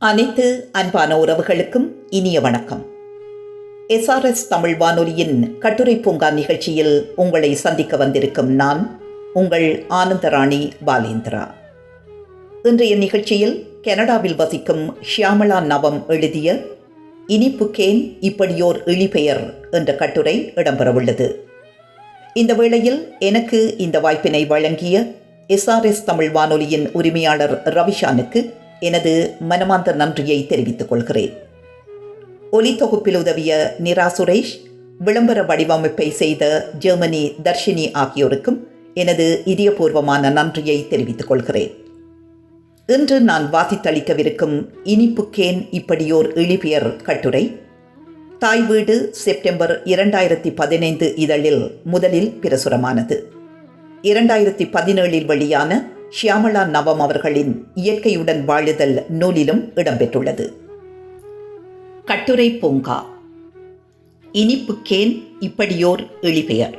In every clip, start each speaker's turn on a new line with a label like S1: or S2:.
S1: அனைத்து அன்பான உறவுகளுக்கும் இனிய வணக்கம். எஸ்ஆர்எஸ் தமிழ் வானொலியின் கட்டுரை பூங்கா நிகழ்ச்சியில் உங்களை சந்திக்க வந்திருக்கும் நான் உங்கள் ஆனந்தராணி பாலேந்திரா. இன்றைய நிகழ்ச்சியில் கனடாவில் வசிக்கும் ஷியாமலா நவம் எழுதிய இனிப்புக்கேன் இப்படியோர் இழிபெயர் என்ற கட்டுரை இடம்பெறவுள்ளது. இந்த வேளையில் எனக்கு இந்த வாய்ப்பினை வழங்கிய எஸ்ஆர்எஸ் தமிழ் வானொலியின் உரிமையாளர் ரவிஷானுக்கு எனது மனமார்ந்த நன்றியை தெரிவித்துக் கொள்கிறேன். ஒலி தொகுப்பில் உதவிய நிரா சுரேஷ் விளம்பர வடிவமைப்பை செய்த ஜெர்மனி தர்ஷினி ஆகியோருக்கும் எனது இதயபூர்வமான நன்றியை தெரிவித்துக் கொள்கிறேன். இன்று நான் வாசித்தளிக்கவிருக்கும் இனிப்புக்கேன் இப்படியோர் இழிபியர் கட்டுரை தாய் வீடு செப்டம்பர் இரண்டாயிரத்தி பதினைந்து இதழில் முதலில் பிரசுரமானது. இரண்டாயிரத்தி பதினேழில் வெளியான ஷியாமலா நவம் அவர்களின் இயற்கையுடன் வாழுதல் நூலிலும் இடம்பெற்றுள்ளது. கட்டுரை பூங்கா. இனிப்புக்கேன் இப்படியோர் இழிபெயர்.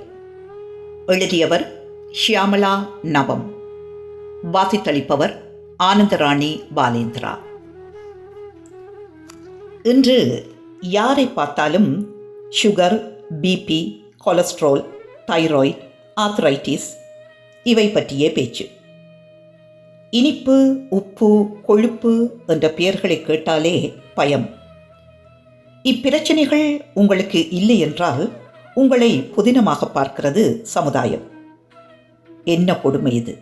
S1: எழுதியவர் ஷியாமலா நவம். வாசித்தளிப்பவர் ஆனந்தராணி பாலேந்திரா. இன்று யாரை பார்த்தாலும் sugar BP cholesterol thyroid arthritis இவை பற்றிய பேச்சு. இனிப்பு உப்பு கொழுப்பு என்ற பெயர்களை கேட்டாலே பயம். இப்பிரச்சனைகள் உங்களுக்கு இல்லை என்றால் உங்களை புதினமாக பார்க்கிறது சமுதாயம். என்ன கொடுமை இது?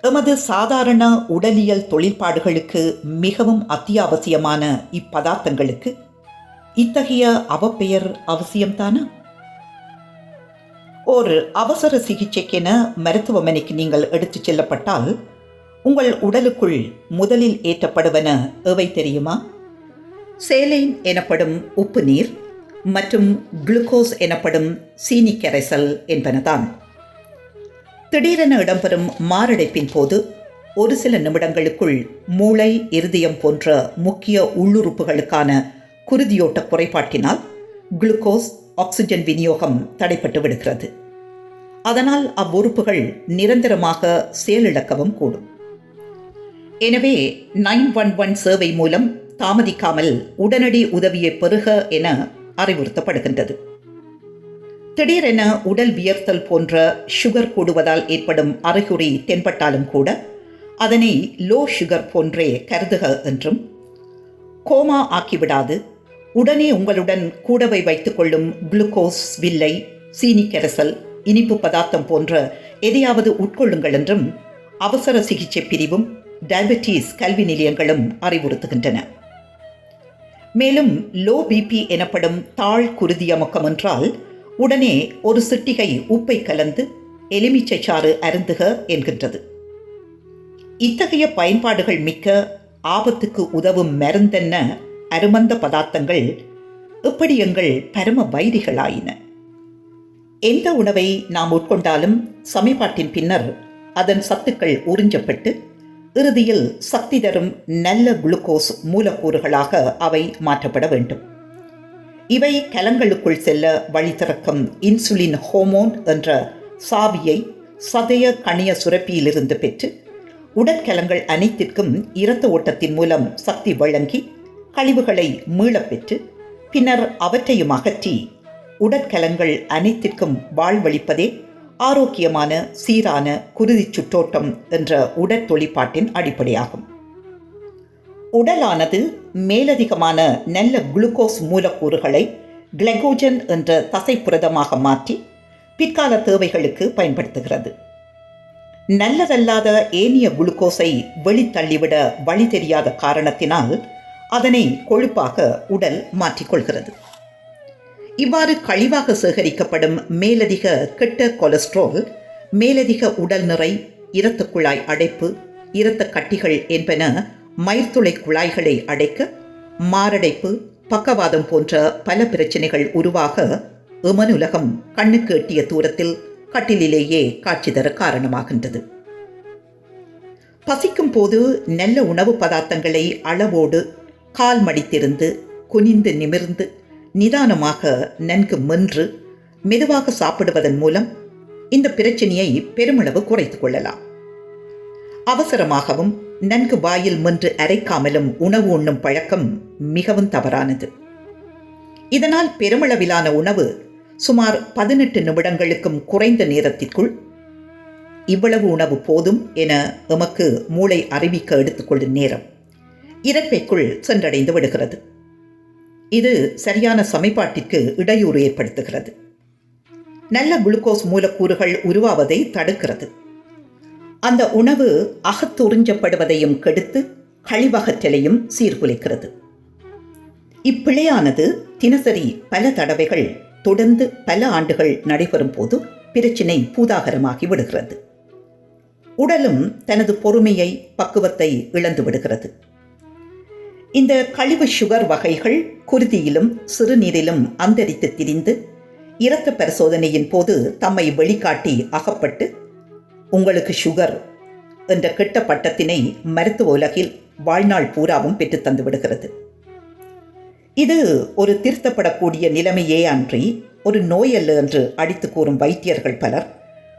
S1: எமது சாதாரண உடலியல் தொழிற்பாடுகளுக்கு மிகவும் அத்தியாவசியமான இப்பதார்த்தங்களுக்கு இத்தகைய அவப்பெயர் அவசியம்தானா? ஒரு அவசர சிகிச்சைக்கென மருத்துவமனைக்கு நீங்கள் எடுத்துச் செல்லப்பட்டால் உங்கள் உடலுக்குள் முதலில் ஏற்றப்படுவன எவை தெரியுமா? சேலைன் எனப்படும் உப்பு நீர் மற்றும் குளுக்கோஸ் எனப்படும் சீனி கரைசல் என்பனதான். திடீரென இடம்பெறும் மாரடைப்பின் போது ஒரு சில நிமிடங்களுக்குள் மூளை இருதயம் போன்ற முக்கிய உள்ளுறுப்புகளுக்கான குருதியோட்ட குறைபாட்டினால் குளுக்கோஸ் ஆக்சிஜன் விநியோகம் தடைப்பட்டு விடுகிறது. அதனால் அவ்வுறுப்புகள் நிரந்தரமாக செயலிழக்கவும் கூடும். எனவே நைன் ஒன் ஒன் சேவை மூலம் தாமதிக்காமல் உடனடி உதவியை பெறுக என அறிவுறுத்தப்படுகின்றது. திடீரென உடல் வியர்த்தல் போன்ற சுகர் கூடுவதால் ஏற்படும் அறிகுறி தென்பட்டாலும் கூட அதனை லோ சுகர் போன்றே கருதுக என்றும் கோமா ஆக்கிவிடாது. உடனே உங்களுடன் கூடவை வைத்துக்கொள்ளும் குளுக்கோஸ் வில்லை சீனி கரைசல் இனிப்பு பதார்த்தம் போன்ற எதையாவது உட்கொள்ளுங்கள் என்றும் அவசர சிகிச்சை பிரிவும் டயபெட்டிஸ் கல்வி நிலையங்களும் அறிவுறுத்துகின்றன. மேலும் லோ பிபி எனப்படும் தாழ் குருதி அமுக்கம் என்றால் உடனே ஒரு சிட்டிகை உப்பை கலந்து எலுமிச்சை சாறு அருந்துக என்கின்றது. இத்தகைய பயன்பாடுகள் மிக்க ஆபத்துக்கு உதவும் மருந்தென்ன அருமந்த பதார்த்தங்கள் எப்படி எங்கள் பரம வைரிகளாயின எந்த உணவை நாம் உட்கொண்டாலும் சமீபாட்டின் பின்னர் அதன் சத்துக்கள் உறிஞ்சப்பட்டு இறுதியில் சக்தி தரும் நல்ல குளுக்கோஸ் மூலக்கூறுகளாக அவை மாற்றப்பட வேண்டும். இவை கலங்களுக்குள் செல்ல வழி திறக்கும் இன்சுலின் ஹோமோன் என்ற சாவியை சதய கணிய சுரப்பியிலிருந்து பெற்று உடற்கலங்கள் அனைத்திற்கும் இரத்த ஓட்டத்தின் மூலம் சக்தி வழங்கி கழிவுகளை மீளப் பெற்று பின்னர் அவற்றையும் அகற்றி உடற்கலங்கள் அனைத்திற்கும் வாழ்வளிப்பதே ஆரோக்கியமான சீரான குருதி சுற்றோட்டம் என்ற உடற்தொழிப்பாட்டின் அடிப்படையாகும். உடலானது மேலதிகமான நல்ல குளுக்கோஸ் மூலக்கூறுகளை கிளைகோஜன் என்ற தசை புரதமாக மாற்றி பிற்கால தேவைகளுக்கு பயன்படுத்துகிறது. நல்லதல்லாத ஏனிய குளுக்கோஸை வெளித்தள்ளிவிட வழி தெரியாத காரணத்தினால் அதனை கொழுப்பாக உடல் மாற்றிக்கொள்கிறது. இவ்வாறு கழிவாக சேகரிக்கப்படும் மேலதிக கெட்ட கொலஸ்ட்ரால் மேலதிக உடல் நிறை இரத்த குழாய் அடைப்பு இரத்த கட்டிகள் என்பன மயிர்த்துளை குழாய்களை அடைக்க மாரடைப்பு பக்கவாதம் போன்ற பல பிரச்சனைகள் உருவாக எமனுலகம் கண்ணுக்கு எட்டிய தூரத்தில் கட்டிலேயே காட்சி தர காரணமாகின்றது. பசிக்கும் போது நல்ல உணவு பதார்த்தங்களை அளவோடு கால் மடித்திருந்து குனிந்து நிமிர்ந்து நிதானமாக நன்கு மென்று மெதுவாக சாப்பிடுவதன் மூலம் இந்த பிரச்சனையை பெருமளவு குறைத்து கொள்ளலாம். அவசரமாகவும் நன்கு வாயில் மென்று அரைக்காமலும் உணவு உண்ணும் பழக்கம் மிகவும் தவறானது. இதனால் பெருமளவிலான உணவு சுமார் பதினெட்டு நிமிடங்களுக்கும் குறைந்த நேரத்திற்குள் இவ்வளவு உணவு போதும் என எமக்கு மூளை அறிவிக்க எடுத்துக்கொள்ளும் நேரம் இறப்பைக்குள் சென்றடைந்து விடுகிறது. இது சரியான சமைப்பாட்டிற்கு இடையூறு ஏற்படுத்துகிறது. நல்ல குளுக்கோஸ் மூலக்கூறுகள் உருவாவதை தடுக்கிறது. அந்த உணவு அகத்துறிஞ்சப்படுவதையும் கெடுத்து கழிவகற்றலையும் சீர்குலைக்கிறது. இப்பிழையானது தினசரி பல தடவைகள் தொடர்ந்து பல ஆண்டுகள் நடைபெறும் போது பிரச்சினை பூதாகரமாகி விடுகிறது. உடலும் தனது பொறுமையை பக்குவத்தை இழந்து விடுகிறது. இந்த கழிவு சுகர் வகைகள் குருதியிலும் சிறுநீரிலும் அந்தரித்து திரிந்து இரத்த பரிசோதனையின் போது தம்மை வெளிக்காட்டி அகப்பட்டு உங்களுக்கு சுகர் என்ற கெட்ட பட்டத்தினை மருத்துவ உலகில் வாழ்நாள் பூராவும் பெற்று தந்து விடுகிறது. இது ஒரு திருத்தப்படக்கூடிய நிலைமையே அன்றி ஒரு நோய் அல்ல என்று அடித்து கூறும் வைத்தியர்கள் பலர்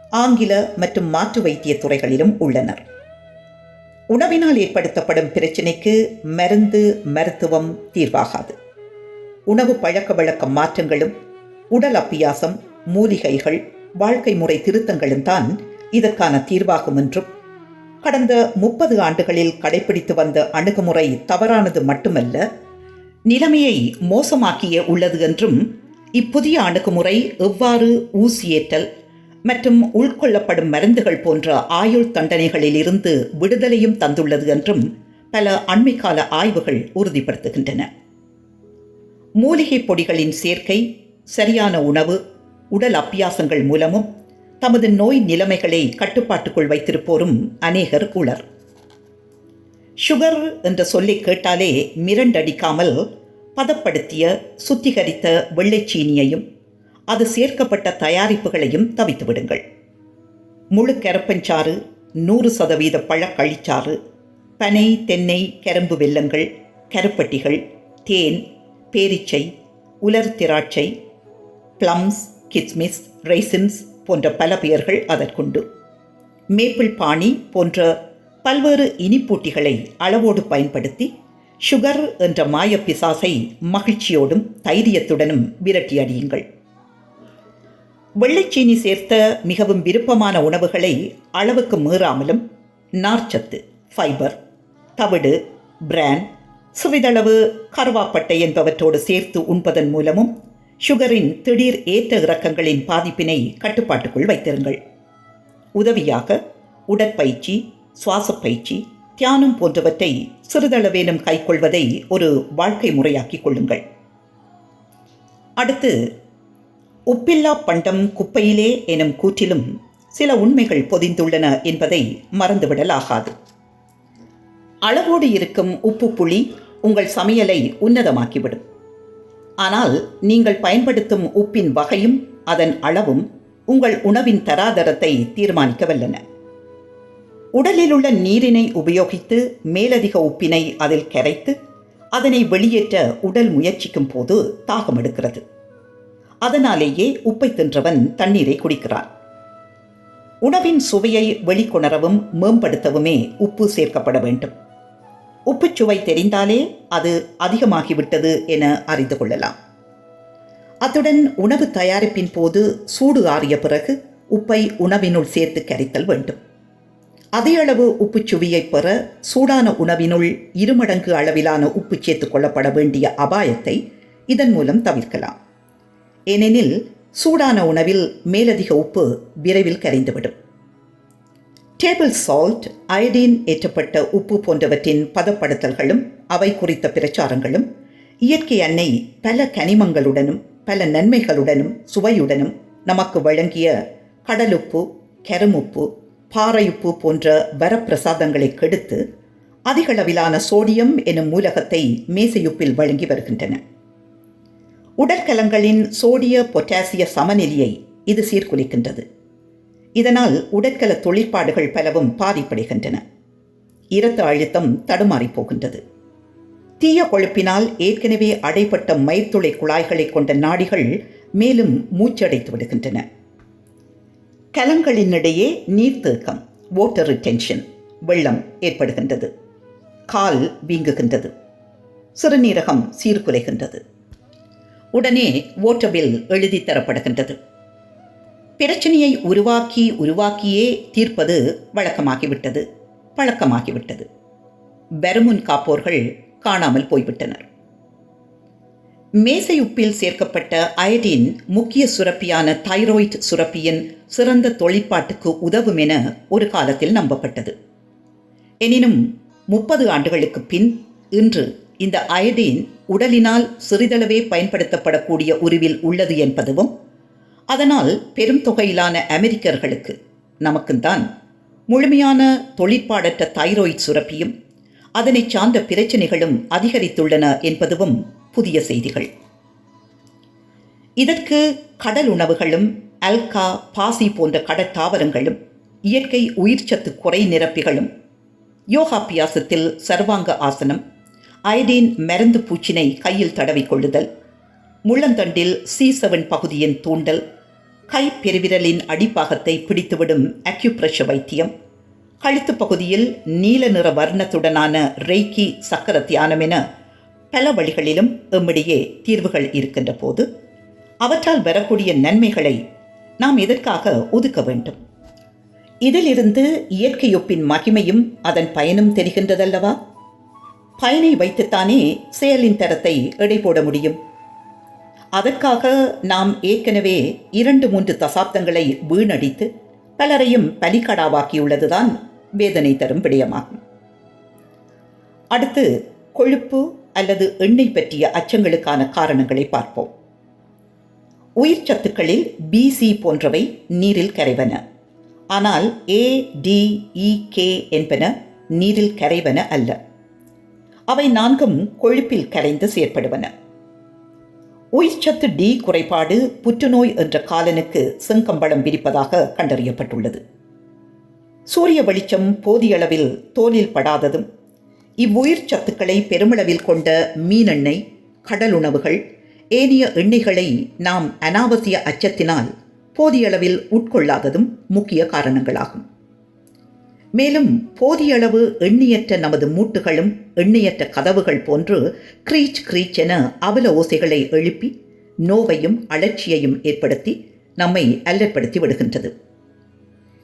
S1: ஆங்கில மற்றும் மாற்று வைத்திய துறைகளிலும் உள்ளனர். உணவினால் ஏற்படுத்தப்படும் பிரச்சினைக்கு மருந்து மருத்துவம் தீர்வாகாது. உணவு பழக்க வழக்க மாற்றங்களும் உடல் அப்பியாசம் மூலிகைகள் வாழ்க்கை முறை திருத்தங்களும் தான் இதற்கான தீர்வாகும் என்றும் கடந்த முப்பது ஆண்டுகளில் கடைபிடித்து வந்த அணுகுமுறை தவறானது மட்டுமல்ல நிலைமையை மோசமாக்கிய உள்ளது என்றும் இப்புதிய அணுகுமுறை எவ்வாறு ஊசியேற்றல் மற்றும் உள்கொள்ளப்படும் மருந்துகள் போன்ற ஆயுள் தண்டனைகளில் இருந்து விடுதலையும் தந்துள்ளது என்றும் பல அண்மைக்கால ஆய்வுகள் உறுதிப்படுத்துகின்றன. மூலிகை பொடிகளின் சேர்க்கை சரியான உணவு உடல் அப்பியாசங்கள் மூலமும் தமது நோய் நிலைமைகளை கட்டுப்பாட்டுக்குள் வைத்திருப்போரும் அநேகர் உளர் சுகர் என்ற சொல்லை கேட்டாலே மிரண்டடிக்காமல் பதப்படுத்திய சுத்திகரித்த வெள்ளைச்சீனியையும் அது சேர்க்கப்பட்ட தயாரிப்புகளையும் தவித்து விடுங்கள் முழு கரப்பஞ்சாறு நூறு சதவீத பழக்கழிச்சாறு பனை தென்னை கரும்பு வெல்லங்கள் கருப்பட்டிகள் தேன் பேரிச்சை உலர் திராட்சை பிளம்ஸ் கிஸ்மிஸ் ரைசின்ஸ் போன்ற பல பெயர்கள் அதற்குண்டு. மேப்பிள் பாணி போன்ற பல்வேறு இனிப்பூட்டிகளை அளவோடு பயன்படுத்தி சுகர் என்ற மாய பிசாசை மகிழ்ச்சியோடும் தைரியத்துடனும் விரட்டி அடியுங்கள் வெள்ளைச்சீனி சேர்த்த மிகவும் விருப்பமான உணவுகளை அளவுக்கு மீறாமலும் நார்ச்சத்து ஃபைபர் தவிடு பிரான் சிறிதளவு கருவாப்பட்டை என்பவற்றோடு சேர்த்து உண்பதன் மூலமும் சுகரின் திடீர் ஏற்ற இறக்கங்களின் பாதிப்பினை கட்டுப்பாட்டுக்குள் வைத்திருங்கள். உதவியாக உடற்பயிற்சி சுவாச பயிற்சி தியானம் போன்றவற்றை சிறிதளவேனும் கைக்கொள்வதை ஒரு வாழ்க்கை முறையாக்கிக் கொள்ளுங்கள். அடுத்து உப்பில்லா பண்டம் குப்பையிலே எனும் கூற்றிலும் சில உண்மைகள் பொதிந்துள்ளன என்பதை மறந்துவிடலாகாது. அளவோடு இருக்கும் உப்பு புளி உங்கள் சமையலை உன்னதமாக்கிவிடும். ஆனால் நீங்கள் பயன்படுத்தும் உப்பின் வகையும் அதன் அளவும் உங்கள் உணவின் தராதரத்தை தீர்மானிக்கவல்லன. உடலில் உள்ள நீரினை உபயோகித்து மேலதிக உப்பினை அதில் கரைத்து அதனை வெளியேற்ற உடல் முயற்சிக்கும் போது தாகம் எடுக்கிறது அதனாலேயே உப்பை தின்றவன் தண்ணீரை குடிக்கிறான். உணவின் சுவையை வெளிக்கொணரவும் மேம்படுத்தவுமே உப்பு சேர்க்கப்பட வேண்டும். உப்புச் சுவை தெரிந்தாலே அது அதிகமாகிவிட்டது என அறிந்து கொள்ளலாம். அத்துடன் உணவு தயாரிப்பின் போது சூடு ஆறிய பிறகு உப்பை உணவினுள் சேர்த்து கரைத்தல் வேண்டும். அதே அளவு உப்புச் சுவையை பெற சூடான உணவினுள் இருமடங்கு அளவிலான உப்பு சேர்த்துக் கொள்ளப்பட வேண்டிய அபாயத்தை இதன் மூலம் தவிர்க்கலாம். ஏனெனில் சூடான உணவில் மேலதிக உப்பு விரைவில் கரைந்துவிடும். டேபிள் சால்ட் அயடின் ஏற்றப்பட்ட உப்பு போன்றவற்றின் பதப்படுத்தல்களும் அவை குறித்த பிரச்சாரங்களும் இயற்கை எண்ணெய் பல கனிமங்களுடனும் பல நன்மைகளுடனும் சுவையுடனும் நமக்கு வழங்கிய கடலுப்பு கருமுப்பு பாறையுப்பு போன்ற வரப்பிரசாதங்களை கெடுத்து அதிகளவிலான சோடியம் எனும் மூலகத்தை மேசையுப்பில் வழங்கி வருகின்றன. உடற்கலங்களின் சோடிய பொட்டாசிய சமநிலையை இது சீர்குலைக்கின்றது. இதனால் உடற்கல தொழிற்பாடுகள் பலவும் பாதிப்படைகின்றன. இரத்த அழுத்தம் தடுமாறி போகின்றது. தீய கொழுப்பினால் ஏற்கனவே அடைப்பட்ட மயிர்த்துளை குழாய்களை கொண்ட நாடிகள் மேலும் மூச்சடைத்து விடுகின்றன. கலங்களினிடையே நீர்த்தேக்கம் வாட்டர் ரிட்டென்ஷன் வெள்ளம் ஏற்படுகின்றது. கால் வீங்குகின்றது. சிறுநீரகம் சீர்குலைகின்றது. உடனே ஓட்டபில் எழுதி தரப்படுகின்றது. பிரச்சனையை உருவாக்கி உருவாக்கியே தீர்ப்பது வழக்கமாகிவிட்டது. பழக்கமாகிவிட்டது பெருமுன் காப்போர்கள் காணாமல் போய்விட்டனர். மேசையுப்பில் சேர்க்கப்பட்ட அயடின் முக்கிய சுரப்பியான தைராய்டு சுரப்பியின் சிறந்த தொழிற்பாட்டுக்கு உதவும் என ஒரு காலத்தில் நம்பப்பட்டது. எனினும் முப்பது ஆண்டுகளுக்கு பின் இன்று இந்த அயடின் உடலினால் சிறிதளவே பயன்படுத்தப்படக்கூடிய உருவில் உள்ளது என்பதும் அதனால் பெரும் தொகையிலான அமெரிக்கர்களுக்கு நமக்குந்தான் முழுமையான தொழிற்பாடற்ற தைரோய்ட் சுரப்பியும் அதனை சார்ந்த பிரச்சனைகளும் அதிகரித்துள்ளன என்பதுவும் புதிய செய்திகள். இதற்கு கடல் உணவுகளும் அல்கா பாசி போன்ற கடற்தாவரங்களும் இயற்கை உயிர்ச்சத்து குறை நிரப்பிகளும் யோகாபியாசத்தில் சர்வாங்க ஆசனம் அயடின் மருந்து பூச்சினை கையில் தடவி கொள்ளுதல் முள்ளந்தண்டில் சி செவன் பகுதியின் தூண்டல். கை பெருவிரலின் அடிப்பாகத்தை பிடித்துவிடும் அக்யூப்ரஷ வைத்தியம். கழுத்து பகுதியில் நீல நிற வர்ணத்துடனான ரெய்கி சக்கர தியானம் என பல வழிகளிலும் எம்மிடையே தீர்வுகள் இருக்கின்ற போது அவற்றால் வரக்கூடிய நன்மைகளை நாம் எதற்காக ஒதுக்க வேண்டும்? இதிலிருந்து இயற்கையொப்பின் மகிமையும் அதன் பயனும் தெரிகின்றதல்லவா? பயனை வைத்துத்தானே செயலின் தரத்தை எடை போட முடியும். அதற்காக நாம் ஏற்கனவே இரண்டு மூன்று தசாப்தங்களை வீணடித்து பலரையும் பலிக்கடாவாக்கியுள்ளதுதான் வேதனை தரும் விடயமாகும். அடுத்து கொழுப்பு அல்லது எண்ணெய் பற்றிய அச்சங்களுக்கான காரணங்களை பார்ப்போம். உயிர் சத்துக்களில் பிசி போன்றவை நீரில் கரைவன. ஆனால் ஏ டி இ கே என்பன நீரில் கரைவன அல்ல. அவை நான்கும் கொழுப்பில் கரைந்து செயற்படுவன. உயிர்ச்சத்து டி குறைபாடு புற்றுநோய் என்ற காலனுக்கு செங்கம்பளம் விரிப்பதாக கண்டறியப்பட்டுள்ளது. சூரிய வெளிச்சம் போதிய அளவில் தோலில் படாததும் இவ்வுயிர் சத்துக்களை பெருமளவில் கொண்ட மீனெண்ணெய் கடல் உணவுகள் ஏனைய எண்ணெய்களை நாம் அனாவசிய அச்சத்தினால் போதிய அளவில் உட்கொள்ளாததும் முக்கிய காரணங்களாகும். மேலும் போதியளவு எண்ணியற்ற நமது மூட்டுகளும் எண்ணியற்ற கதவுகள் போன்று கிரீச் கிரீச் என அவல ஓசைகளை எழுப்பி நோவையும் அலட்சியையும் ஏற்படுத்தி நம்மை அல்லற்படுத்தி விடுகின்றது.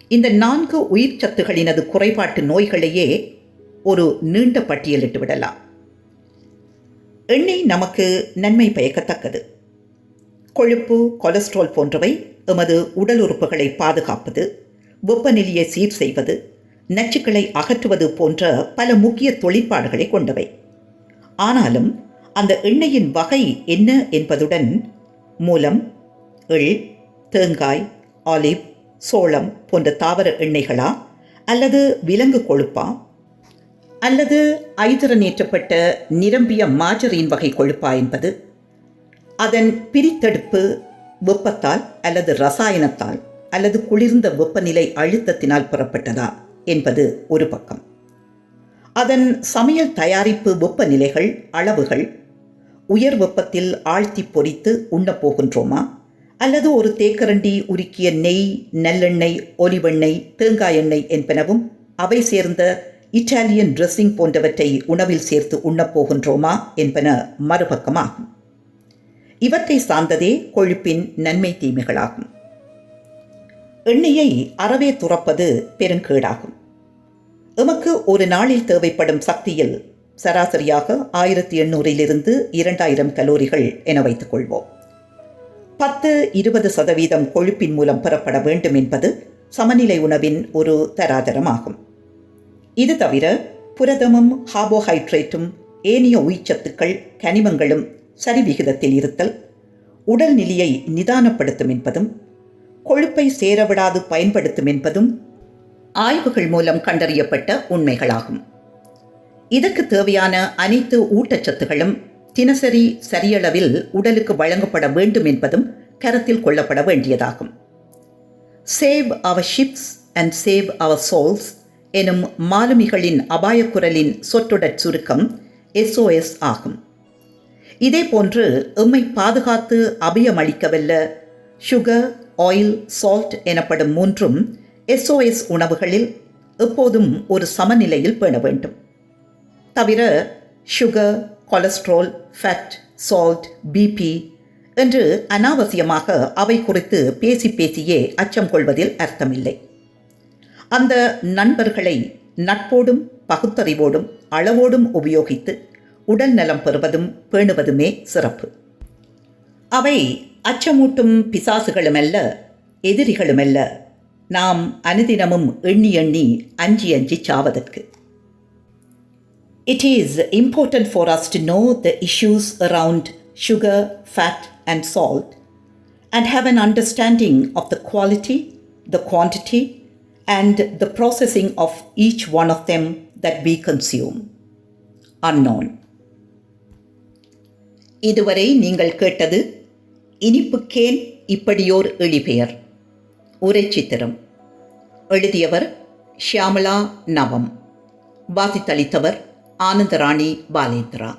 S1: இந்த நான்கு உயிர் சத்துகளினது குறைபாட்டு நோய்களையே ஒரு நீண்ட பட்டியலிட்டு விடலாம். எண்ணெய் நமக்கு நன்மை பயக்கத்தக்கது. கொழுப்பு கொலஸ்ட்ரால் போன்றவை எமது உடல் உறுப்புகளை பாதுகாப்பது வெப்பநிலையை சீர் செய்வது நச்சுக்களை அகற்றுவது போன்ற பல முக்கிய தொழிற்பாடுகளை கொண்டவை. ஆனாலும் அந்த எண்ணெயின் வகை என்ன என்பதுடன் மூலம் எள் தேங்காய் ஆலிவ் சோளம் போன்ற தாவர எண்ணெய்களா அல்லது விலங்கு கொழுப்பா? அல்லது ஐதரனேற்றப்பட்ட நிரம்பிய மாஜரின் வகை கொழுப்பா என்பது? அதன் பிரித்தெடுப்பு வெப்பத்தால் அல்லது ரசாயனத்தால் அல்லது குளிர்ந்த வெப்பநிலை அழுத்தத்தினால் பெறப்பட்டதா? என்பது ஒரு பக்கம். அதன் சமையல் தயாரிப்பு வெப்பநிலைகள் அளவுகள் உயர் வெப்பத்தில் ஆழ்த்தி பொரித்து உண்ணப் போகின்றோமா? அல்லது ஒரு தேக்கரண்டி உருக்கிய நெய் நல்லெண்ணெய் ஒலிவெண்ணெய் தேங்காய் எண்ணெய் என்பனவும் அவை சேர்ந்த இட்டாலியன் ட்ரெஸ்ஸிங் போன்றவற்றை உணவில் சேர்த்து உண்ணப் போகின்றோமா என்பன மறுபக்கமாகும். இவற்றை சார்ந்ததே கொழுப்பின் நன்மை தீமைகளாகும். எண்ணெயை அறவே துறப்பது பெருங்கேடாகும். எமக்கு ஒரு நாளில் தேவைப்படும் சக்தியில் சராசரியாக ஆயிரத்தி எண்ணூறிலிருந்து இரண்டாயிரம் கலோரிகள் என வைத்துக் கொள்வோம் பத்து இருபது சதவீதம் கொழுப்பின் மூலம் பெறப்பட வேண்டும் என்பது சமநிலை உணவின் ஒரு தராதரமாகும். இது தவிர புரதமும் கார்போஹைட்ரேட்டும் ஏனைய உயிர்ச்சத்துக்கள் கனிமங்களும் சரிவிகிதத்தில் இருத்தல் உடல் நிலையை நிதானப்படுத்தும் என்பதும் கொழுப்பை சேரவிடாது பயன்படுத்தும் என்பதும் ஆய்வுகள் மூலம் கண்டறியப்பட்ட உண்மைகளாகும். இதற்கு தேவையான அனைத்து ஊட்டச்சத்துகளும் தினசரி சரியளவில் உடலுக்கு வழங்கப்பட வேண்டும் என்பதும் கருத்தில் கொள்ளப்பட வேண்டியதாகும். Save our ships and save our souls எனும் மாலுமிகளின் அபாயக்குரலின் சொற்றொடர் சுருக்கம் எஸ்ஓஎஸ் ஆகும். இதேபோன்று எம்மை பாதுகாத்து அபயமளிக்கவல்ல சுகர் ஆயில் சால்ட் எனப்படும் மூன்றும் எஸ்ஓஎஸ் உணவுகளில் எப்போதும் ஒரு சமநிலையில் பேண வேண்டும். தவிர sugar cholesterol fat salt BP என்று அனாவசியமாக அவை குறித்து பேசி பேசியே அச்சம் கொள்வதில் அர்த்தமில்லை. அந்த நண்பர்களை நட்போடும் பகுத்தறிவோடும் அளவோடும் உபயோகித்து உடல் நலம் பெறுவதும் பேணுவதுமே சிறப்பு. அவை அச்சமூட்டும் பிசாசுகளுமல்ல எதிரிகளுமல்ல நாம் அனுதினமும் எண்ணி எண்ணி அஞ்சி அஞ்சி சாவதற்கு it is important for us to know the issues around sugar fat and salt and have an understanding of the quality, the quantity, and the processing of each one of them that we consume. Unknown. இதுவரை நீங்கள் கேட்டது இனிப்புக்கேன் இப்படியோர் எழிபெயர் உரைச்சித்திரம். எழுதியவர் ஷியாமலா நவம். வாசித்தளித்தவர் ஆனந்தராணி பாலேந்திரா.